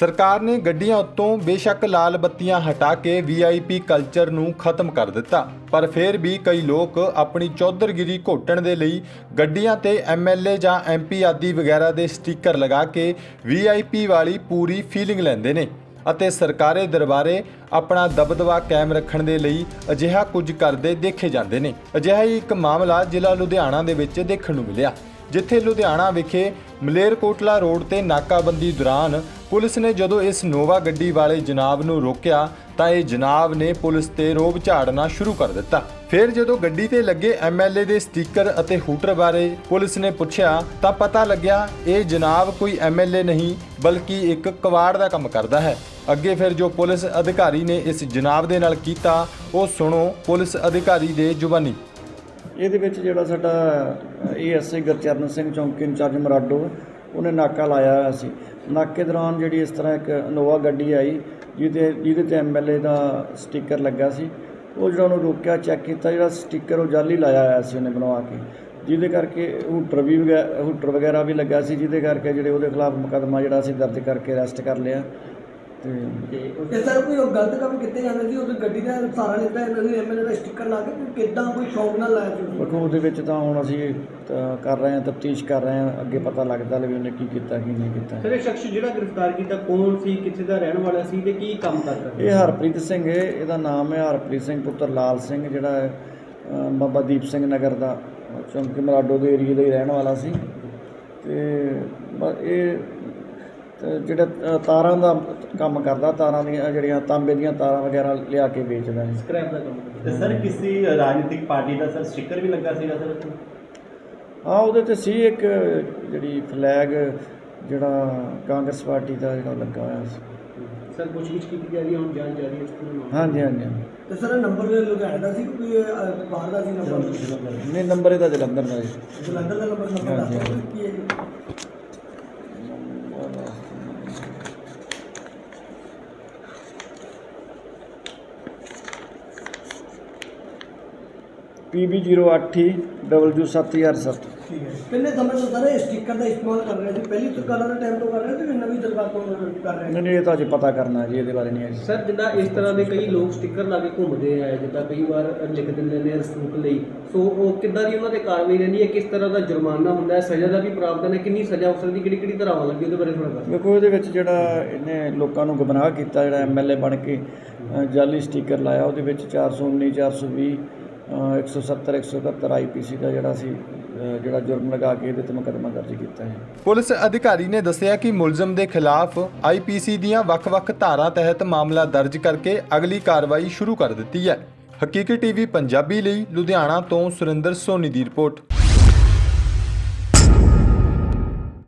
ਸਰਕਾਰ ਨੇ ਗੱਡੀਆਂ ਉੱਤੋਂ ਬੇਸ਼ੱਕ ਲਾਲ ਬੱਤੀਆਂ ਹਟਾ ਕੇ ਵੀਆਈਪੀ ਕਲਚਰ ਨੂੰ ਖਤਮ ਕਰ ਦਿੱਤਾ, ਪਰ ਫਿਰ ਵੀ ਕਈ ਲੋਕ ਆਪਣੀ ਚੌਧਰਗਿਰੀ ਘੋਟਣ ਦੇ ਲਈ ਗੱਡੀਆਂ ਤੇ ਐਮਐਲਏ ਜਾਂ ਐਮਪੀ ਆਦਿ ਵਗੈਰਾ ਦੇ ਸਟicker ਲਗਾ ਕੇ ਵੀਆਈਪੀ ਵਾਲੀ ਪੂਰੀ ਫੀਲਿੰਗ ਲੈਂਦੇ ਨੇ ਅਤੇ ਸਰਕਾਰੇ ਦਰਬਾਰੇ ਆਪਣਾ ਦਬਦਬਾ ਕਾਇਮ ਰੱਖਣ ਦੇ ਲਈ ਅਜਿਹਾ ਕੁਝ ਕਰਦੇ ਦੇਖੇ ਜਾਂਦੇ ਨੇ। ਅਜਿਹਾ ਹੀ ਇੱਕ ਮਾਮਲਾ ਜ਼ਿਲ੍ਹਾ ਲੁਧਿਆਣਾ ਦੇ ਵਿੱਚ ਦੇਖਣ ਨੂੰ ਮਿਲਿਆ, ਜਿੱਥੇ ਲੁਧਿਆਣਾ ਵਿਖੇ ਮਲੇਰਕੋਟਲਾ ਰੋਡ ਤੇ ਨਾਕਾਬੰਦੀ ਦੌਰਾਨ ਪੁਲਿਸ ਨੇ ਜਦੋਂ ਇਸ ਨੋਵਾ ਗੱਡੀ ਵਾਲੇ ਜਨਾਬ ਨੂੰ ਰੋਕਿਆ ਤਾਂ ਇਹ ਜਨਾਬ ਨੇ ਪੁਲਿਸ ਤੇ ਰੋਬ ਝਾੜਨਾ ਸ਼ੁਰੂ ਕਰ ਦਿੱਤਾ। ਫਿਰ ਜਦੋਂ ਗੱਡੀ ਤੇ ਲੱਗੇ ਐਮਐਲਏ ਦੇ ਸਟicker ਅਤੇ ਹੂਟਰ ਬਾਰੇ ਪੁਲਿਸ ਨੇ ਪੁੱਛਿਆ ਤਾਂ ਪਤਾ ਲੱਗਿਆ ਇਹ ਜਨਾਬ ਕੋਈ ਐਮਐਲਏ ਨਹੀਂ, ਬਲਕਿ ਇੱਕ ਕਵਾੜ ਦਾ ਕੰਮ ਕਰਦਾ ਹੈ। ਅੱਗੇ ਫਿਰ ਜੋ ਪੁਲਿਸ ਅਧਿਕਾਰੀ ਨੇ ਇਸ ਜਨਾਬ ਦੇ ਨਾਲ ਕੀਤਾ, ਉਹ ਸੁਣੋ ਪੁਲਿਸ ਅਧਿਕਾਰੀ ਦੇ ਜ਼ੁਬਾਨੀ। ਇਹਦੇ ਵਿੱਚ ਜਿਹੜਾ ਸਾਡਾ ਏਐਸਆਈ ਗੁਰਚਰਨ ਸਿੰਘ ਚੌਂਕੀ, ਇੰਚਾਰਜ ਮਰਾਡੋ ਉਹਨੇ ਨਾਕਾ ਲਾਇਆ ਹੋਇਆ ਸੀ। ਨਾਕੇ ਦੌਰਾਨ ਜਿਹੜੀ ਇਸ ਤਰ੍ਹਾਂ ਇੱਕ ਇਨੋਵਾ ਗੱਡੀ ਆਈ, ਜਿਹਦੇ ਜਿਹਦੇ ਤੇ ਐਮਐਲਏ ਦਾ ਸਟicker ਲੱਗਾ ਸੀ। ਉਹ ਜਿਹੜਾ ਉਹਨੂੰ ਰੋਕਿਆ, ਚੈੱਕ ਕੀਤਾ, ਜਿਹੜਾ ਸਟicker ਉਹ ਜਾਲੀ ਲਾਇਆ ਹੋਇਆ ਸੀ ਉਹਨੇ ਬਣਵਾ ਕੇ। ਜਿਹਦੇ ਕਰਕੇ ਹੂਟਰ ਵੀ ਵਗੈ- ਹੂਟਰ ਵਗੈਰਾ ਵੀ ਲੱਗਾ ਸੀ, ਜਿਹਦੇ ਕਰਕੇ ਜਿਹੜੇ ਉਹਦੇ ਖਿਲਾਫ ਮੁਕੱਦਮਾ ਜਿਹੜਾ ਅਸੀਂ ਦਰਜ ਕਰਕੇ ਅਰੈਸਟ ਕਰ ਲਿਆ। ਤੇ ਇਹ ਸਰ ਕੋਈ ਉਹ ਗਲਤ ਕੰਮ ਕੀਤੇ ਜਾਂਦੇ ਸੀ ਉਹ ਗੱਡੀ ਦਾ ਸਾਰਾ ਲਿੱਤਾ ਇਹਨਾਂ ਨੇ ਐਮਐਲਏ ਦਾ ਸਟicker ਲਾ ਕੇ ਕਿੱਦਾਂ ਕੋਈ ਸ਼ੌਕ ਨਾਲ ਲਾਇਆ ਸੀ ਦੇਖੋ ਉਹਦੇ ਵਿੱਚ ਤਾਂ ਹੁਣ ਅਸੀਂ ਤਾਂ ਕਰ ਰਹੇ ਹਾਂ ਤਫਤੀਸ਼ ਕਰ ਰਹੇ ਹਾਂ ਅੱਗੇ ਪਤਾ ਲੱਗਦਾ ਵੀ ਉਹਨੇ ਕੀ ਕੀਤਾ ਕੀ ਨਹੀਂ ਕੀਤਾ। ਸਰ ਇਹ ਸ਼ਖਸ ਜਿਹੜਾ ਗ੍ਰਿਫਤਾਰ ਕੀਤਾ ਕੌਣ ਸੀ ਕਿੱਥੇ ਦਾ ਰਹਿਣ ਵਾਲਾ ਸੀ ਤੇ ਕੀ ਕੰਮ ਕਰਦਾ ਸੀ? ਇਹ ਹਰਪ੍ਰੀਤ ਸਿੰਘ ਹੈ ਇਹਦਾ ਨਾਮ ਹੈ ਹਰਪ੍ਰੀਤ ਸਿੰਘ ਪੁੱਤਰ ਲਾਲ ਸਿੰਘ ਜਿਹੜਾ ਹੈ ਬਾਬਾ ਦੀਪ ਸਿੰਘ ਨਗਰ ਦਾ ਚੌਂਕੀ ਮਰਾਡੋ ਦੇ ਏਰੀਏ ਦਾ ਹੀ ਰਹਿਣ ਵਾਲਾ ਸੀ। ਤੇ ਬ- ਇਹ ਜਿਹੜਾ ਤਾਰਾਂ ਦਾ ਕੰਮ ਕਰਦਾ ਤਾਰਾਂ ਦੀਆਂ ਜਿਹੜੀਆਂ ਤਾਂਬੇ ਦੀਆਂ ਤਾਰਾਂ ਵਗੈਰਾ ਲਿਆ ਕੇ ਵੇਚਦਾ ਹੈ ਸਕ੍ਰੈਪ ਦਾ ਕੰਮ ਕਰਦਾ। ਤੇ ਸਰ ਕਿਸੇ ਰਾਜਨੀਤਿਕ ਪਾਰਟੀ ਦਾ ਸਰ ਸਟicker ਵੀ ਲੱਗਾ ਸੀਗਾ ਸਰ ਉੱਥੇ? ਹਾਂ ਉਹਦੇ ਤੇ ਸੀ ਇੱਕ ਜਿਹੜੀ ਫਲੈਗ ਜਿਹੜਾ ਕਾਂਗਰਸ ਪਾਰਟੀ ਦਾ ਜਿਹੜਾ ਲੱਗਾ ਹੋਇਆ ਸੀ। ਸਰ ਪੁੱਛਗਿੱਛ ਕੀਤੀ ਜਾ ਰਹੀ ਹੈ ਹੁਣ ਜਾਂਚ ਜਾਰੀ ਹੈ ਇਸ ਪੂਰੇ ਹਾਂਜੀ ਹਾਂਜੀ। ਤੇ ਸਰ ਨੰਬਰ ਲੁਧਿਆਣੇ ਦਾ ਸੀ ਕਿ ਕੋਈ ਬਾਹਰ ਦਾ ਸੀ ਨੰਬਰ? ਨਹੀਂ ਨੰਬਰ ਇਹਦਾ ਜਲੰਧਰ ਦਾ ਹੈ ਜਲੰਧਰ ਦਾ ਨੰਬਰ ਨੰਬਰ ਦੱਸ ਦਿਓ ਕੀ ਹੈ ਜੀ PB08 W7007 ਠੀਕ ਹੈ ਕਿੰਨੇ ਸਮੇਂ ਤੋਂ ਸਰ ਇਹ ਸਟicker ਦਾ ਇਸਤੇਮਾਲ ਕਰ ਰਹੇ ਸੀ ਪਹਿਲੀ ਸਰਕਾਰਾਂ ਦੇ ਟਾਈਮ ਤੋਂ ਕਰ ਰਹੇ ਸੀ ਕਿ ਨਵੀਂ ਸਰਕਾਰ ਤੋਂ ਕਰ ਰਹੇ ਨਹੀਂ ਨਹੀਂ ਇਹ ਤਾਂ ਅਜੇ ਪਤਾ ਕਰਨਾ ਜੀ ਇਹਦੇ ਬਾਰੇ ਨਹੀਂ ਹੈ ਸਰ ਜਿੱਦਾਂ ਇਸ ਤਰ੍ਹਾਂ ਦੇ ਕਈ ਲੋਕ ਸਟicker ਲਾ ਕੇ ਘੁੰਮਦੇ ਆ ਜਿੱਦਾਂ ਕਈ ਵਾਰ ਲਿਖ ਦਿੰਦੇ ਨੇ ਰਸੂਖ ਲਈ। ਸੋ ਉਹ ਕਿੱਦਾਂ ਦੀ ਉਹਨਾਂ ਤੇ ਕਾਰਵਾਈ ਰਹਿੰਦੀ ਹੈ? ਕਿਸ ਤਰ੍ਹਾਂ ਦਾ ਜੁਰਮਾਨਾ ਹੁੰਦਾ ਹੈ? ਸਜ਼ਾ ਦਾ ਵੀ ਪ੍ਰਾਵਧਾਨ ਹੈ? ਕਿੰਨੀ ਸਜ਼ਾ ਹੋ ਸਕਦੀ ਕਿਹੜੀ ਕਿਹੜੀ ਧਾਰਾਵਾਂ ਲੱਗੀ? ਉਹਦੇ ਬਾਰੇ ਥੋੜਾ ਦੱਸੋ। ਵੇਖੋ ਇਹਦੇ ਵਿੱਚ ਜਿਹੜਾ ਇਹਨੇ ਲੋਕਾਂ ਨੂੰ ਗੁੰਮਰਾਹ ਕੀਤਾ ਜਿਹੜਾ ਐਮਐਲਏ ਬਣ ਕੇ ਅ, ਜਾਲੀ ਸਟicker ਲਾਇਆ ਉਹਦੇ ਵਿੱਚ 419 420 ਅ, 170 171 ਆਈਪੀਸੀ ਦਾ ਜਿਹੜਾ ਸੀ ਜਿਹੜਾ ਜੁਰਮ ਲਗਾ ਕੇ ਇਹਦੇ ਤੇ ਮੁਕੱਦਮਾ ਦਰਜ ਕੀਤਾ ਹੈ। ਪੁਲਿਸ ਅਧਿਕਾਰੀ ਨੇ ਦੱਸਿਆ ਕਿ ਮੁਲਜ਼ਮ ਦੇ ਖਿਲਾਫ ਆਈਪੀਸੀ ਦੀਆਂ ਵੱਖ-ਵੱਖ ਧਾਰਾ ਤਹਿਤ ਮਾਮਲਾ ਦਰਜ ਕਰਕੇ ਅਗਲੀ ਕਾਰਵਾਈ ਸ਼ੁਰੂ ਕਰ ਦਿੱਤੀ ਹੈ। ਹਕੀਕੀ ਟੀਵੀ ਪੰਜਾਬੀ ਲਈ ਲੁਧਿਆਣਾ ਤੋਂ ਸੁਰਿੰਦਰ ਸੋਨੀ ਦੀ ਰਿਪੋਰਟ।